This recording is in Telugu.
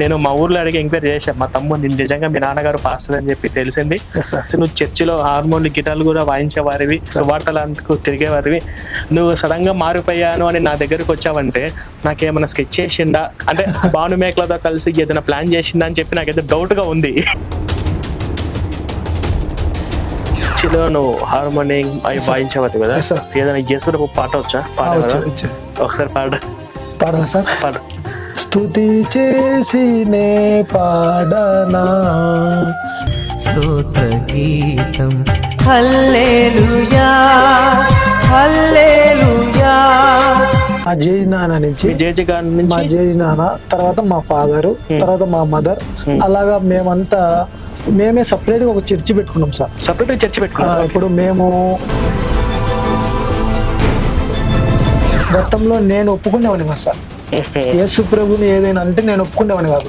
నేను మా ఊర్లో అడిగి ఎంక్వైరీ చేశాను మా తమ్ముడు నేను నిజంగా మీ నాన్నగారు పాస్టర్ అని చెప్పి తెలిసింది. నువ్వు చర్చిలో హార్మోన్లు గిటార్లు కూడా వాయించేవారివి సువార్తలకు తిరిగేవారివి. నువ్వు సడన్గా మారిపోయాను అని నా దగ్గరికి వచ్చావంటే నాకేమైనా స్కెచ్ చేసిందా అంటే భాను మేకలతో కలిసి ఏదైనా ప్లాన్ చేసిందా అని చెప్పి నాకైతే డౌట్గా ఉంది. చర్చిలో నువ్వు హార్మోనియం అవి వాయించేవారు కదా. ఏదైనా యేసుడు పాట వచ్చా? పాట. ఒకసారి పాడ. పాడనా సార్ పాడు. స్తుతి చేసి నే పాడనా? స్తోత్ర గీతం. హల్లెలూయా హల్లెలూయా. మా జేజ్ నాన్న నుంచి మీ జేజి నాన్న తర్వాత మా ఫాదరు తర్వాత మా మదర్ అలాగా మేమంతా మేమే సపరేట్గా ఒక చర్చి పెట్టుకున్నాం సార్. సపరేట్ చర్చ ఆ, పెట్టుకున్నాను ఇప్పుడు మేము గతంలో నేను ఒప్పుకునేవాడిని కాదు సార్. యేసు ప్రభుని ఏదైనా అంటే నేను ఒప్పుకునేవాడిని కాదు.